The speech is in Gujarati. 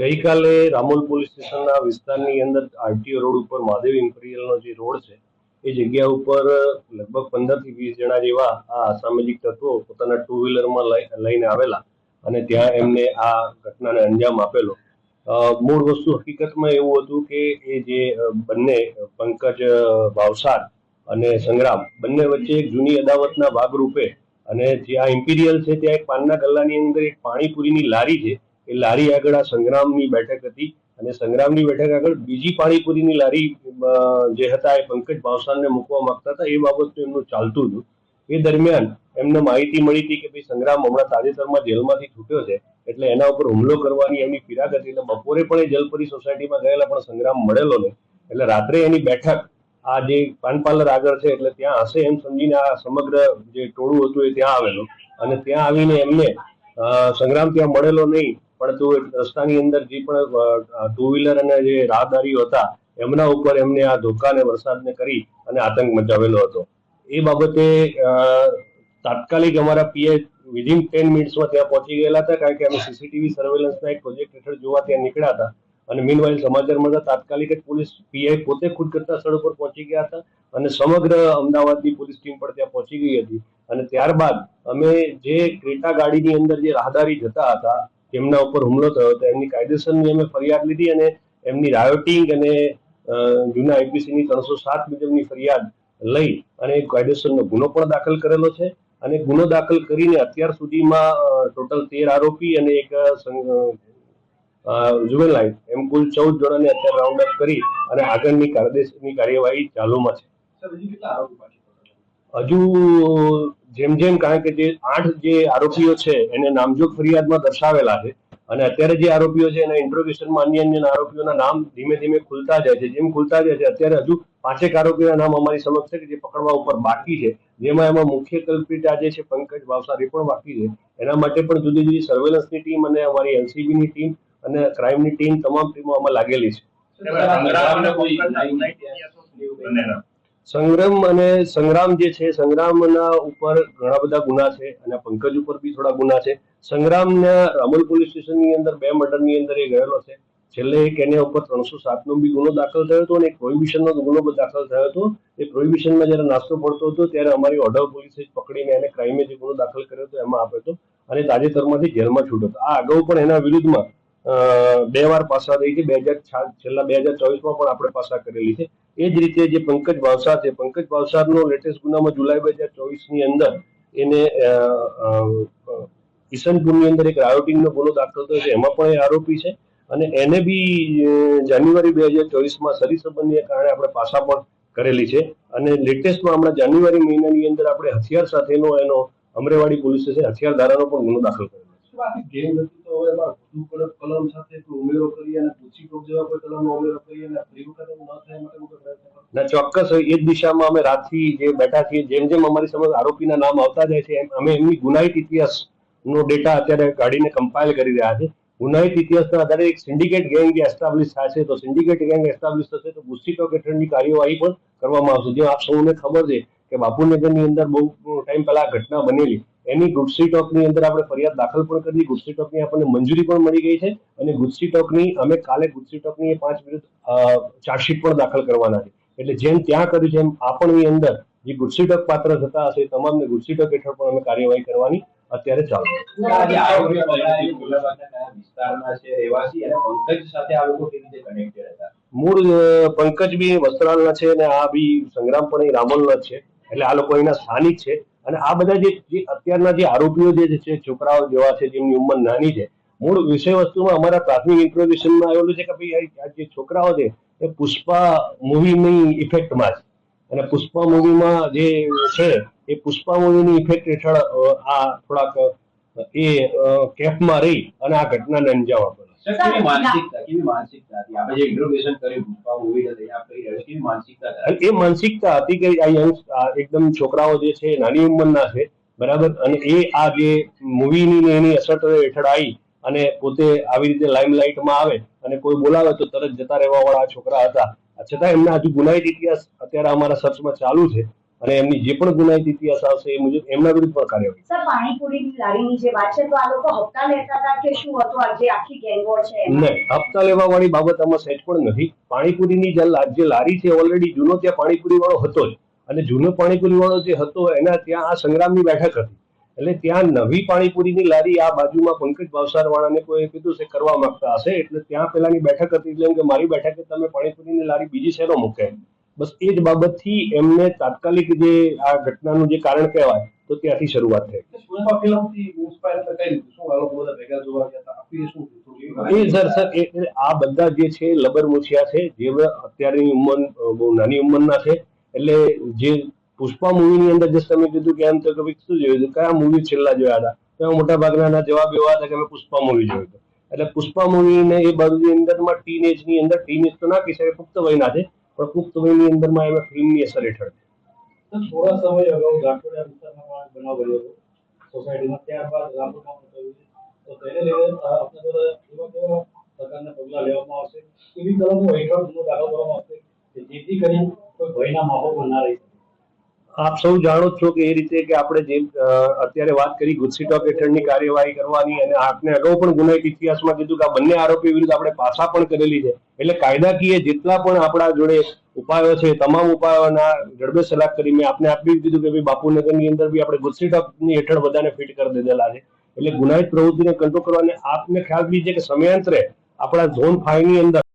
ગઈકાલે રામોલ પોલીસ સ્ટેશનના વિસ્તારની અંદર આરટીઓ રોડ ઉપર મહાદેવ ઇમ્પિરિયલનો જે રોડ છે, એ જગ્યા ઉપર લગભગ પંદરથી વીસ જણા જેવા આ અસામાજિક તત્વો પોતાના ટુ વ્હીલરમાં લઈને આવેલા અને ત્યાં એમને આ ઘટનાને અંજામ આપેલો. મૂળ વસ્તુ હકીકતમાં એવું હતું કે એ જે બંને પંકજ ભાવસાર અને સંગ્રામ બંને વચ્ચે એક જૂની અદાવતના ભાગરૂપે અને જે આ ઇમ્પિરિયલ છે, ત્યાં એક પાનના ગલ્લાની અંદર એક પાણીપુરીની લારી છે એ લારી આગળ આ સંગ્રામની બેઠક હતી અને સંગ્રામની બેઠક આગળ બીજી પાણીપુરીની લારી જે હતા એ પંકજ ભાવસાનને મૂકવા માંગતા હતા, એ બાબતનું એમનું ચાલતું હતું. એ દરમિયાન એમને માહિતી મળી હતી કે ભાઈ સંગ્રામ હમણાં તાજેતરમાં જેલમાંથી છૂટ્યો છે, એટલે એના ઉપર હુમલો કરવાની એમની ફિરાક હતી, એટલે બપોરે પણ એ જલપરી સોસાયટીમાં ગયેલા, પણ સંગ્રામ મળેલો નહીં. એટલે રાત્રે એની બેઠક, આ જે પાન પાર્લર આગળ છે, એટલે ત્યાં હશે એમ સમજીને આ સમગ્ર જે ટોળું હતું એ ત્યાં આવેલું. અને ત્યાં આવીને એમને સંગ્રામ ત્યાં મળેલો નહીં. પણ તો રસ્તાની અંદર જે પણ ટુ વ્હીલર અને જે રાહદારીઓ હતા, એમના ઉપર એમને આ ધોકાને વરસાદને કરી અને આતંક મચાવેલો હતો. એ બાબતે તાત્કાલિક અમારા પીએ વિધિન ટેન મિનિટ્સમાં ત્યાં પહોંચી ગયેલા હતા, કારણ કે અમે સીસીટીવી સર્વેલન્સના એક પ્રોજેક્ટ હેઠળ જોવા ત્યાં નીકળ્યા હતા. અને મીનવાઇલ સમાચાર મળતા તાત્કાલિક જ પોલીસ પીઆઈ પોતે ખુદ કરતા સ્થળ પર પહોંચી ગયા હતા અને સમગ્ર અમદાવાદની પોલીસ ટીમ પણ ત્યાં પહોંચી ગઈ હતી. અને ત્યારબાદ અમે જે ક્રેટા ગાડીની અંદર જે રાહદારી જતા હતા તેમના ઉપર હુમલો થયો હતો. એમની કાયદેસરની અમે ફરિયાદ લીધી અને એમની રાયોટિંગ અને જૂના આઈપીસીની ત્રણસો સાત મુજબની ફરિયાદ લઈ અને કાયદેસરનો ગુનો પણ દાખલ કરેલો છે. અને ગુનો દાખલ કરીને અત્યાર સુધીમાં ટોટલ તેર આરોપી અને એક જુવેલાઇન એમ કુલ ચૌદ જણાને અત્યારે રાઉન્ડ અપ કરી અને આગળની કાયદેસરની કાર્યવાહી ચાલુમાં છે? હજી જેમ જેમ કારણ કે જે આઠ જે આરોપીઓ છે એને નામજોગ ફરિયાદમાં દર્શાવેલા છે અને અત્યારે જે આરોપીઓ છે એના ઇન્ટ્રોગેશનમાં અન્ય અન્ય આરોપીઓના નામ ધીમે ધીમે ખુલતા જાય છે જેમ ખુલતા જાય છે અત્યારે હજુ પાંચેક આરોપીઓના નામ અમારી સમક્ષ છે કે જે પકડવા ઉપર બાકી છે જેમાં એમાં મુખ્ય કલ્પિત આજે છે પંકજ ભાવસાર એ પણ બાકી છે એના માટે પણ જુદી જુદી સર્વેલન્સની ટીમ અને અમારી એલસીબીની ટીમ અને ક્રાઇમની ટીમ તમામ ટીમો આમાં લાગેલી છે. સંગ્રામ અને સંગ્રામ જે છે, સંગ્રામના ઉપર ઘણા બધા ગુના છે અને પંકજ ઉપર બી થોડા ગુના છે. સંગ્રામના રામોલ પોલીસ સ્ટેશનની અંદર બે મર્ડરની અંદર એ ગયેલો છે. છેલ્લે એક એના ઉપર ત્રણસો સાતનો બી ગુનો દાખલ થયો હતો અને એક પ્રોહિબિશનનો ગુનો દાખલ થયો હતો. એ પ્રોહિબિશનમાં જ્યારે નાસ્તો પડતો હતો ત્યારે અમારી ઓર્ડર પોલીસે પકડીને એને ક્રાઇમે જે ગુનો દાખલ કર્યો હતો એમાં આપ્યો હતો અને તાજેતરમાંથી જેલમાં છૂટ્યો હતો. આ અગાઉ પણ એના વિરુદ્ધમાં બે વાર પાસા થઈ છે. બે હજાર છેલ્લા બે હજાર ચોવીસમાં પણ આપણે પાસા કરેલી છે. એ જ રીતે જે પંકજ ભાવસાર છે, પંકજ ભાવસારનો લેટેસ્ટ ગુનામાં જુલાઈ બે હજાર ચોવીસની અંદર એને કિશનપુરની અંદર એક રાયોટિંગનો ગુનો દાખલ થયો છે. એમાં પણ એ આરોપી છે અને એને બી જાન્યુઆરી બે હજાર ચોવીસમાં શરીર સંબંધીને કારણે આપણે પાસા પણ કરેલી છે. અને લેટેસ્ટમાં હમણાં જાન્યુઆરી મહિનાની અંદર આપણે હથિયાર સાથેનો એનો અમરેવાડી પોલીસ સ્ટેશન હથિયાર ધારાનો પણ ગુનો દાખલ કરેલો છે ગેમ હતી તો હવે એમાં વધુ કડક કલમ સાથે ઉમેરો કરી અને પૂછી કોક જેવા કોઈ કલમનો ઉમેરો કરી અને ફરી વખત ન થાય માટે હું પ્રયત્ન ના, ચોક્કસ એ જ દિશામાં અમે રાતથી જે બેઠા છીએ, જેમ જેમ અમારી સમજ આરોપીના નામ આવતા જાય છે, એમ અમે એમની ગુનાહિત ઇતિહાસ નો ડેટા અત્યારે કાઢીને કમ્પાઇલ કરી રહ્યા છે. ગુનાહિત ઇતિહાસના આધારે એક સિન્ડિકેટ ગેંગ એસ્ટાબ્લિશ થશે, તો સિન્ડિકેટ ગેંગ એસ્ટાબ્લિશ થશે, તો ગુસ્સીટોક હેઠળની કાર્યવાહી પણ કરવામાં આવશે. જે આપ સૌને ખબર છે કે બાપુનગરની અંદર બહુ ટાઈમ પહેલા ઘટના બનેલી. એની ગુડસી ટોકની અંદર આપણે ફરિયાદ દાખલ પણ કરી ગુડસી ટોકની આપણને મંજૂરી પણ મળી ગઈ છે અને ગુડસી ટોકની અમે કાલે ગુસ્સીટોકની એ પાંચ વિરુદ્ધ ચાર્જશીટ પણ દાખલ કરવાના છે. એટલે જેમ ત્યાં કર્યું છે એમ આપણની અંદર જે ગુડસી ટોક પાત્ર થતા હશે તમામને ગુસ્સીટોક હેઠળ પણ અમે કાર્યવાહી કરવાની અત્યારે ચાલુ? મૂળ પંકજ બી વસ્ત્રાલના છે અને આ બી સંગ્રામ પણ એ રામોલના છે. એટલે આ લોકો એના સ્થાનિક છે. અને આ બધા જે જે અત્યારના જે આરોપીઓ જે છે છોકરાઓ જેવા છે, જેમની ઉંમર નાની છે, મૂળ વિષય વસ્તુમાં અમારા પ્રાથમિક ઇન્ટ્રોડ્યુશનમાં આવેલું છે કે ભાઈ આ જે છોકરાઓ છે, એ પુષ્પા મૂવીની ઇફેક્ટમાં છે. અને પુષ્પા મૂવીમાં જે છે, એ પુષ્પા મૂવીની ઇફેક્ટ હેઠળ આ થોડાક એ કેફમાં રહી અને આ ઘટનાને અંજામ આપેલો માનસિકતા એ માનસિકતા હતી કે આ યંગ એકદમ છોકરાઓ જે છે નાની ઉંમરના છે, બરાબર? અને એ આ જે મૂવીની એની અસર હેઠળ આવી અને પોતે આવી રીતે લાઇમલાઇટમાં આવે અને કોઈ બોલાવે તો તરત જતા રહેવા વાળા છોકરા હતા. છતાં એમના હજુ ગુનાહિત ઇતિહાસ અત્યારે અમારા સર્ચમાં ચાલુ છે. અને એમની જે પણ ગુનાહિત ઇતિહાસ આવશે એ મુજબ એમના વિરુદ્ધ પણ કાર્યવાહી. સર પાણીપુરીની લારીની જે વાત છે તો આ લોકો હપ્તા લેતા હતા કે શું હતું? આ જે આખી ગેંગવોર છે નહીં હપ્તા લેવા વાળી બાબત આમાં સહેજ પણ નથી. પાણીપુરીની જે લારી છે ઓલરેડી જૂનો ત્યાં પાણીપુરી વાળો હતો જ. અને જૂનો પાણીપુરી વાળો જે હતો એના ત્યાં આ સંગ્રામની બેઠક હતી. એટલે ત્યાં નવી પાણીપુરીની લારી આ બાજુમાં પંકજ ભાવસાર વાળાને કોઈ કીધું છે કરવા માંગતા હશે. એટલે ત્યાં પેલાની બેઠક હતી એટલે એમ કે મારી બેઠકે તમે પાણીપુરીની લારી બીજી શહેરો મૂકે બસ એ જ બાબતથી એમને તાત્કાલિક જે આ ઘટનાનું જે કારણ કહેવાય તો ત્યાંથી શરૂઆત થઈ. એ સર સર આ બધા જે છે લબર મુછિયા છે જે અત્યારની ઉંમર બહુ નાની ઉંમરના છે એટલે જે પુષ્પા મૂવીની અંદર જે તમે કીધું કે એમ તો કે શું જોયું હતું? કયા મૂવી છેલ્લા જોયા હતા? તો મોટા ભાગના જવાબ એવા હતા કે અમે પુષ્પા મૂવી જોયું હતું. એટલે પુષ્પા મૂવીને એ બાજુની અંદરમાં ટીન એજની અંદર ટીનેજ તો ના કહી શકાય પુખ્ત વયના છે. પણ પુખ્ત વયની અંદરમાં એમાં ફિલ્મની અસર હેઠળ થોડા સમય અગાઉ ગાંઠોડિયા વિસ્તારમાં પણ બનાવ બન્યો હતો. સોસાયટીમાં ત્યારબાદ રામપુરમાં થયું છે. તો તેને લઈને આપણે બધા એવા કેવા પ્રકારના પગલાં લેવામાં આવશે? એવી કલમો હેઠળ ગુનો દાખલ કરવામાં આવશે કે જેથી કરીને કોઈ ભયના માહોલમાં ના રહી શકે. આપ સૌ જાણો છો કે એ રીતે કે આપણે જે અત્યારે વાત કરી ગુજસી ટોક હેઠળની કાર્યવાહી કરવાની અને આપને અગાઉ પણ ગુનાહિત ઇતિહાસમાં કીધું કે આ બંને આરોપી વિરુદ્ધ આપણે પાછા પણ કરેલી છે. એટલે કાયદાકીય જેટલા પણ આપણા જોડે ઉપાયો છે, તમામ ઉપાયોના જડબે સલાહ કરી મેં આપને આપી કીધું કે ભાઈ બાપુનગરની અંદર બી આપણે ગુજસી ટોકની હેઠળ બધાને ફિટ કરી દીધેલા છે. એટલે ગુનાહિત પ્રવૃત્તિને કંટ્રોલ કરવાને આપને ખ્યાલ બી છે કે સમયાંતરે આપણા ઝોન ફાઈવની અંદર